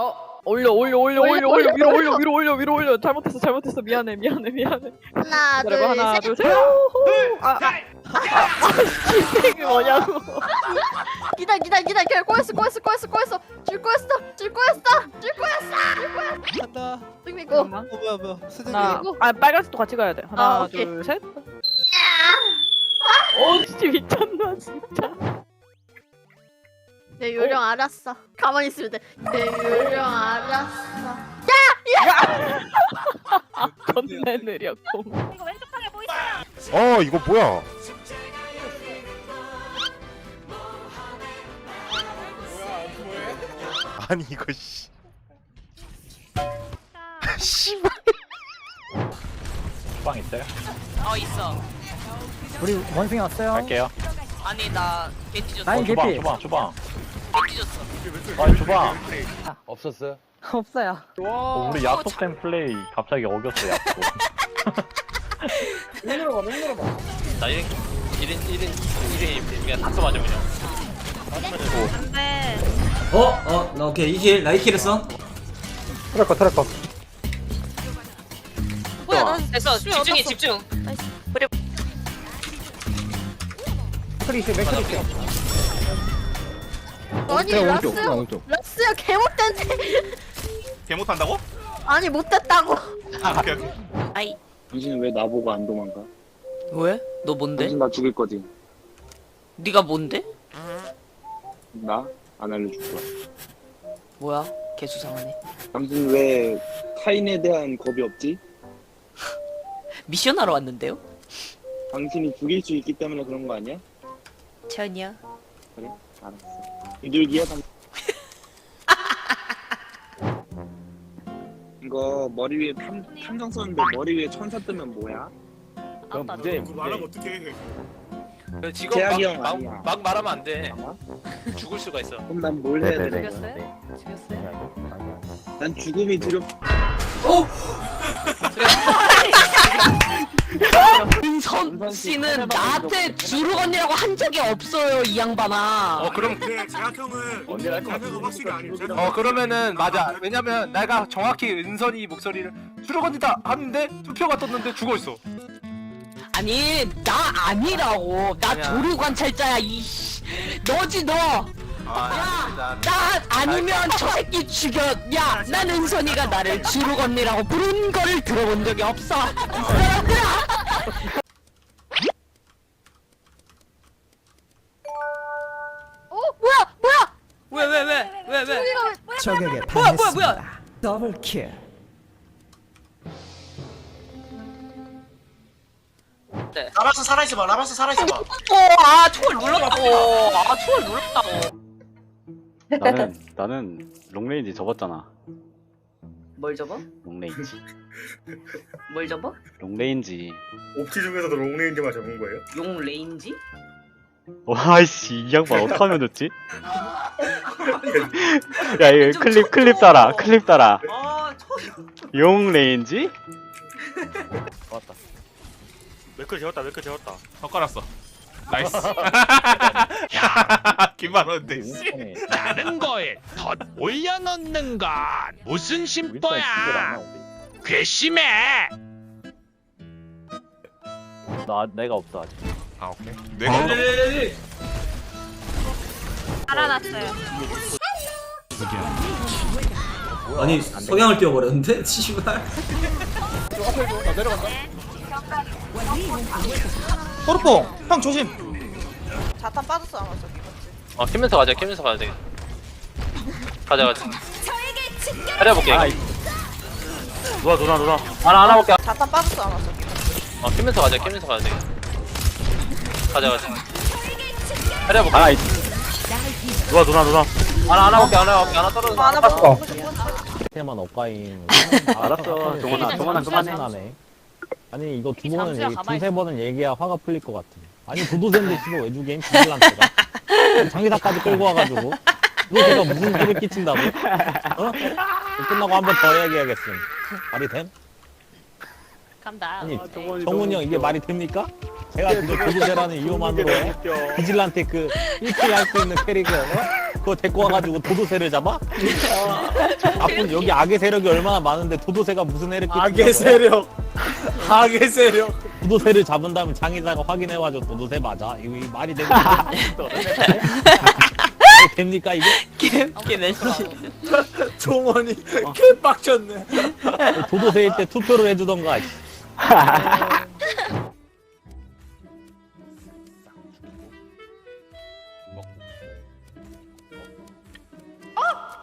어 올려 올려 올려 올려 올려 위로 올려 위로 올려 위로 올려. 잘못했어 잘못했어. 미안해 미안해 미안해. 하나 그래 하나 둘셋. 둘셋. 아아 이게 뭐냐고. 기다 기다 기다. 기다 꼬였어 꼬였어 꼬였어. 꼬였어 줄 꼬였어 줄 꼬였어 줄 꼬였어. 간다. 승리고. 잠깐만. 어 뭐야 뭐야. 스승이. 하나. 아 빨간색도 같이 가야 돼. 하나 아, 오케이. 둘셋. 어 진짜 미쳤나 진짜 내 요령 알았어 가만히 있으면 돼 내 요령 알았어 존나 느렸고 이거 왼쪽 팔에 보이세요? 어 이거 뭐야? 아니 이거 씨. 씨발. 빵 있어요? 어 있어. 우리 원숭이 왔어요. 갈게요. 아니 나 줬어. 나인 주방, 개피. 주방, 주방. 줬어. 아, 주방. 없었어요? 없어요. 어, 우리 약속된 플레이 갑자기 어겼어, 약속. 나 1인 1인 1인 1인 그냥 닥쳐 맞으면 그냥 안 돼. 어? 어? 나 오케이 이킬 나 이킬 했어 트래커 트래커. 뭐야 나 됐어. 집중해 집중. 크리시 맥크리시. 아니 라스 라스야 개못된데 개 못한다고? 아니 못됐다고 아 오케이 오케이. 아이 당신은 왜 나보고 안 도망가? 왜? 너 뭔데? 당신 나 죽일 거지? 네가 뭔데? 나? 안 알려줄 거야. 뭐야? 개수상하네. 당신 왜 타인에 대한 겁이 없지? 미션하러 왔는데요? 당신이 죽일 수 있기 때문에 그런 거 아니야? 전혀. 그래? 알았어. 비둘기야 당. 이거 머리 위에 탐, 탐정 썼는데 머리 위에 천사 뜨면 뭐야? 그럼 문제 말하면 어떡해. 그 직업 제약이 막, 형 막, 아니야. 막 말하면 안 돼 아마? 죽을 수가 있어 그럼 난 뭘 해야 돼? 죽였어요? 죽였어요? 난 죽음이 두렵. 은선 씨는 나한테 주루 언니라고 한 적이 없어요 이 양반아. 어 그럼 근데 언제 할것 같아 확실히 아니죠. 어 그러면은 맞아. 왜냐면 내가 정확히 은선이 목소리를 수르건이다 하는데 투표가 떴는데 죽어 있어. 아니 나 아니라고. 나 아니야. 조류 관찰자야 이. 씨. 너지 너. 아, 나 아니면 저 새끼 죽여. 야, 난 은선이가 나를 주루 언니라고 부른 거를 들어본 적이 없어. 어 적에게 뭐야 뭐야 뭐야? 더블 킬. 라바스 살아있어봐. 라바스 살아있어봐. 어, 아 초월 눌렀다고. 아 초월 눌렀다고. 나는, 나는 롱레인지 접었잖아. 뭘 접어? 롱레인지. 뭘 접어? 롱레인지. 옵티 중에서도 롱레인지만 잡은 거예요? 용 레인지? 와이씨, 이 양반 어떡하면 좋지? 야, 이거 클립, 클립 따라, 클립 따라. 아. 용 레인지? 좋았다 맥클 재웠다 맥클 재웠다. 더 깔았어. 나이스. 야 김만원데 씨. 다른 거에 덧 올려놓는 건 무슨 심보야 괘씸해 나, 내가 없어, 아직. 아 오케이. 내가 알아놨어요. 아니 석양을 띄워버렸는데? 씨발 토르뽕 형 조심. 자탄 빠졌어 아마 저기 맞지? 어 키면서 가자 키면서 가야 돼 가자 가자 해려볼게 아, 누나, 누나, 누나. 하나, 하나 볼게. 자탄 빠졌어 아마 저기 맞지? 어 키면서 가자 키면서 가야 돼 가자 가자 하나, 있 누나, 누나, 누나. 하나 하나 볼게 하나 볼게 하나 떨어져 하나 어. 테만 업가인. 알았어, 정원아, 정원아, 그만해. 하네. 아니 이거 두 잠시만 번은 얘기, 가만히 두세 번은 얘기야 화가 풀릴 것 같아. 아니 도도새인데 씨발 왜 죽임? 비질란트가. 장기사까지 끌고 와가지고. 너 제가 무슨 소리 끼친다고? 어? 끝나고 한 번 더 얘기하겠음. 말이 됨? 간다. 아니 정훈이 형 이게 말이 됩니까? 제가 그저 도도새라는 이유만으로 비질란테 그 1킬 할 수 있는 캐릭을 어? 그거 데리고 와가지고 도도새를 잡아? 앞으로 여기 악의 세력이 얼마나 많은데 도도새가 무슨 해를 끼친다고 악의 세력. 악의 세력. 도도새를 잡은 다음에 장의사가 확인해가지고 도도새 맞아 이거 이 말이 되는 됩니까 이게? 개웃기네 종원이 개빡쳤네. 도도새일 때 투표를 해주던가 씨.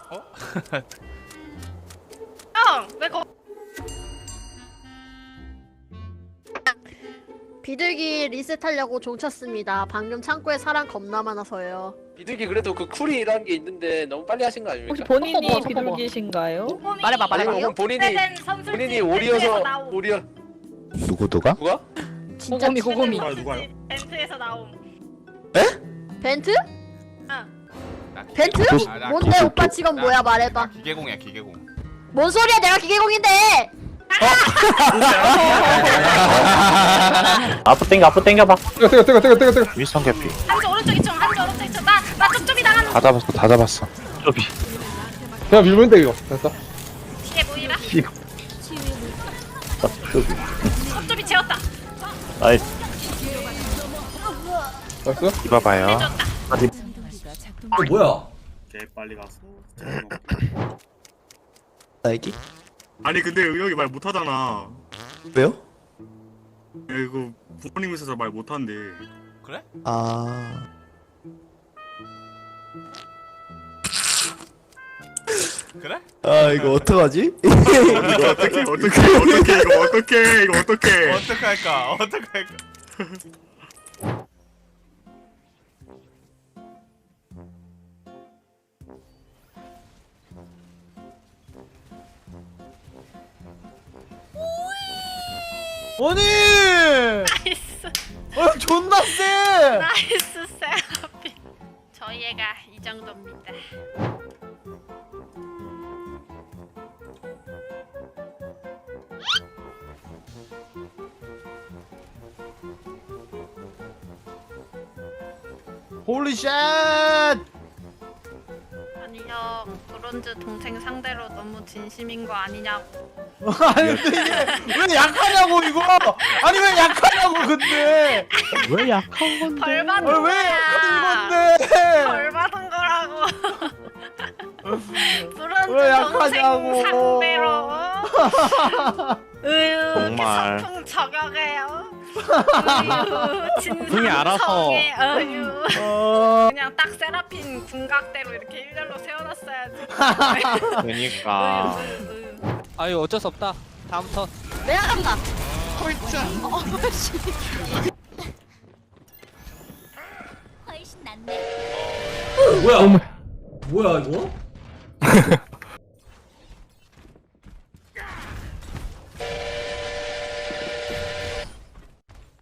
형! 왜 거... 비둘기 리셋하려고 종 쳤습니다. 방금 창고에 사람 겁나 많아서요. 비둘기 그래도 그 쿨이라는 게 있는데 너무 빨리 하신 거 아닙니까? 혹시 본인이 비둘기신가요? 말해봐, 말해봐. 아니, 그럼 본인이 본인이 오리여서. 오리여 누구 누가? 누가? 진짜 고고미 고고미. 누가요 누가요? 벤트에서 나옴. 벤트? 응. 벤트? 뭔데 오빠 직업 뭐야 말해봐. 기계공이야 기계공. 뭔 소리야 내가 기계공인데. 앞으로 땡겨 앞으로 땡겨봐 뜨거 뜨거 뜨거 뜨거 뜨거 뜨거. 윈스턴 개피. 한쪽 오른쪽 2층, 한쪽 오른쪽 2층. 나, 나 쩝쩝이 나가는 다 잡았어 다 잡았어. 쪼비 그냥 밀면 돼 이거. 됐어. 뒤에 보이라? 쪼비 쩝쩝이 채웠다. 나이스 됐어? 입어봐요 해줬다. 어 뭐야 개 빨리 가서. 나이기? 아니 근데 의혁이 말 못하잖아. 왜요? 야, 이거 부모님 있어서 말 못한대. 아. 그래? 아 이거 어떡하지? 이거 어떻게 어떻게 어떻게 이거 어떻게 이거 어떻게? 어떻게 할까? 어떻게 할까? 아니! 나이스. 어 존나 세! 나이스 세라피. 저희 애가 이 정도입니다. 홀리 쉣! 아니 형 브론즈 동생 상대로 너무 진심인 거 아니냐고. 아니 근데 이게 왜 약하냐고 이거! 아니 왜 약하냐고 근데! 왜 약한 건데 벌 받은 아, 왜 거야. 약한 건데! 벌 받은 거라고. 왜 동생 약하냐고. 상대로. 으유, 정말. 성풍 저격해요. 으유, 분이 알아서. 으유. 어... 그냥 딱 세라핀 궁각대로 이렇게 일렬로 세워놨어야지. 그니까 으유, 으유. 아유 어쩔 수 없다. 다음부터 내가 간다. 뭐야? 뭐야 이거